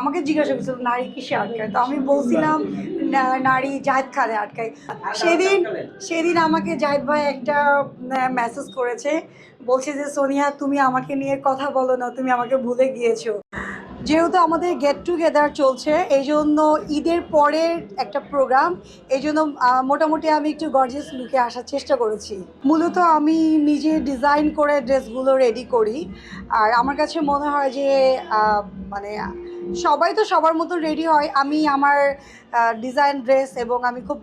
আমাকে জিজ্ঞাসা করছিল, নারী কিসে আটকায়? তো আমি বলছিলাম নারী জাহেদ খানে আটকায়। সেদিন সেদিন আমাকে জাহেদ ভাই একটা মেসেজ করেছে, বলছে যে, সোনিয়া, তুমি আমাকে নিয়ে কথা বলো না, তুমি আমাকে ভুলে গিয়েছো। যেহেতু আমাদের গেট টুগেদার চলছে এই জন্য ঈদের পরের একটা প্রোগ্রাম এই জন্য মোটামুটি আমি একটু গর্জেস লুকে আসার চেষ্টা করেছি। মূলত আমি নিজে ডিজাইন করে ড্রেসগুলো রেডি করি। আর আমার কাছে মনে হয় যে মানে সবাই তো সবার মতো রেডি হয়। আমি আমার ডিজাইন ড্রেস এবং আমি খুব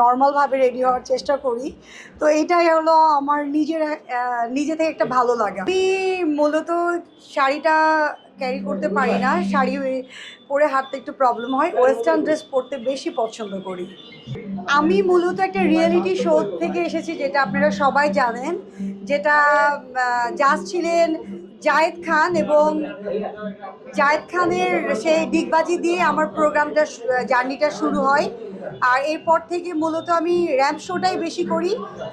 নর্মালভাবে রেডি হওয়ার চেষ্টা করি। তো এটাই হলো আমার নিজের নিজে থেকে একটা ভালো লাগে। আমি মূলত শাড়িটা ক্যারি করতে পারি না। শাড়ি পরে হাঁটতে একটু প্রবলেম হয়। ওয়েস্টার্ন ড্রেস পরতে বেশি পছন্দ করি। আমি মূলত একটা রিয়েলিটি শো থেকে এসেছি যেটা আপনারা সবাই জানেন, যেটা জাজ ছিলেন জায়েদ খান এবং জায়েদ খানের সেই ডিগবাজি দিয়ে আমার প্রোগ্রামটা জার্নিটা শুরু হয়। আর এরপর থেকে মূলত আমি র্যাম্প শোটাই বেশি করি।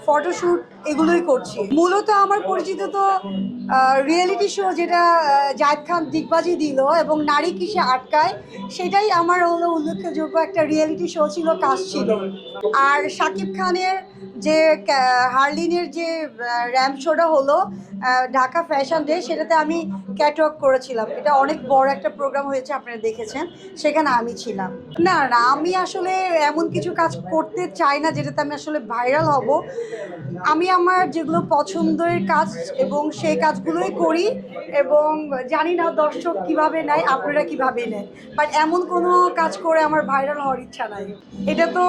ফটোশ্যুট এগুলোই করছি। মূলত আমার পরিচিত তো রিয়েলিটি শো যেটা জায়েদ খান দিগবাজি দিল এবং নারী কিসে আটকায়, সেটাই আমার হলো উল্লেখযোগ্য একটা রিয়েলিটি শো ছিল, কাজ ছিল। আর শাকিব খানের যে হার্লিনের যে র্যাম্প শোটা হলো ঢাকা ফ্যাশন ডে, সেটাতে আমি ক্যাটওয়াক করেছিলাম। এটা অনেক বড় একটা প্রোগ্রাম হয়েছে, আপনারা দেখেছেন, সেখানে আমি ছিলাম। না না, আমি আসলে এমন কিছু কাজ করতে চাই না, যেটাতে আমি আসলে ভাইরাল হব। আমি আমার যেগুলো পছন্দের কাজ এবং সেই কাজগুলোই করি এবং জানি না দর্শক কীভাবে নেয়, আপনারা কীভাবে নেয় বাট এমন কোনো কাজ করে আমার ভাইরাল হওয়ার ইচ্ছা নাই। এটা তো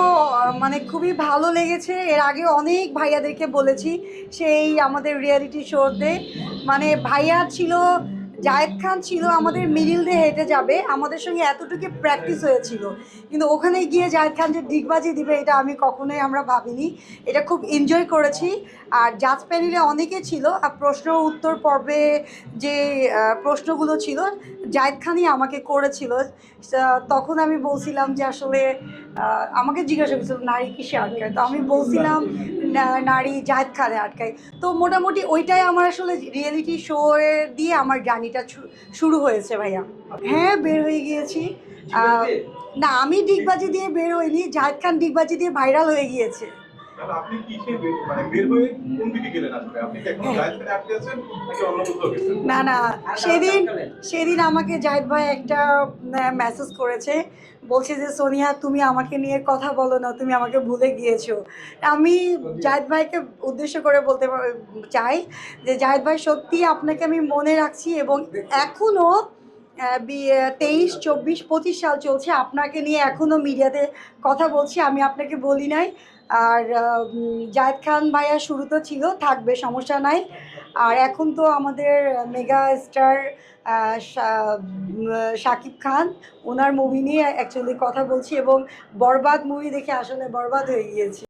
মানে খুবই ভালো লেগেছে। এর আগে অনেক ভাইয়াদেরকে বলেছি সেই আমাদের রিয়ালিটি শোতে মানে ভাইয়া ছিল জায়েদ খান ছিল আমাদের মিডিল দিয়ে হেঁটে যাবে। আমাদের সঙ্গে এতটুকু প্র্যাকটিস হয়েছিল। কিন্তু ওখানে গিয়ে জায়েদ খান যে ডিগবাজি দিবে, এটা আমি কখনোই আমরা ভাবিনি। এটা খুব এনজয় করেছি। আর জাজ প্যানেলে অনেকে ছিল, আর প্রশ্ন উত্তর পর্বে যে প্রশ্নগুলো ছিল, জায়েদ খানই আমাকে করেছিল। তখন আমি বলছিলাম যে আসলে আমাকে জিজ্ঞাসা করছিল নারী কিসে আটকায়? তো আমি বলছিলাম নারী জাহেদ খানে আটকায়? তো মোটামুটি ওইটাই আমার আসলে রিয়েলিটি শো দিয়ে আমার জার্নিটা শুরু হয়েছে ভাইয়া। হ্যাঁ বের হয়ে গিয়েছি। না আমি ডিগবাজি দিয়ে বের হইনি জাহেদ খান ডিগবাজি দিয়ে ভাইরাল হয়ে গিয়েছে। মানে জায়েদ? না না, সেদিন সেদিন আমাকে জাহিদ ভাই একটা মেসেজ করেছে। বলছে যে, সোনিয়া, তুমি আমাকে নিয়ে কথা বলো না, তুমি আমাকে ভুলে গিয়েছো। আমি জাহিদ ভাইকে উদ্দেশ্য করে বলতে চাই যে, জাহিদ ভাই সত্যি আপনাকে আমি মনে রাখছি এবং এখনও তেইশ, চব্বিশ, পঁচিশ সাল চলছে। আপনাকে নিয়ে এখনও মিডিয়াতে কথা বলছি, আমি আপনাকে বলি নাই। আর জায়েদ খান ভাইয়া শুরু তো ছিল, থাকবে, সমস্যা নাই। আর এখন তো আমাদের মেগা স্টার শাকিব খান, ওনার মুভি নিয়ে অ্যাকচুয়ালি কথা বলছি এবং বরবাদ মুভি দেখে আসলে বরবাদ হয়ে গিয়েছি।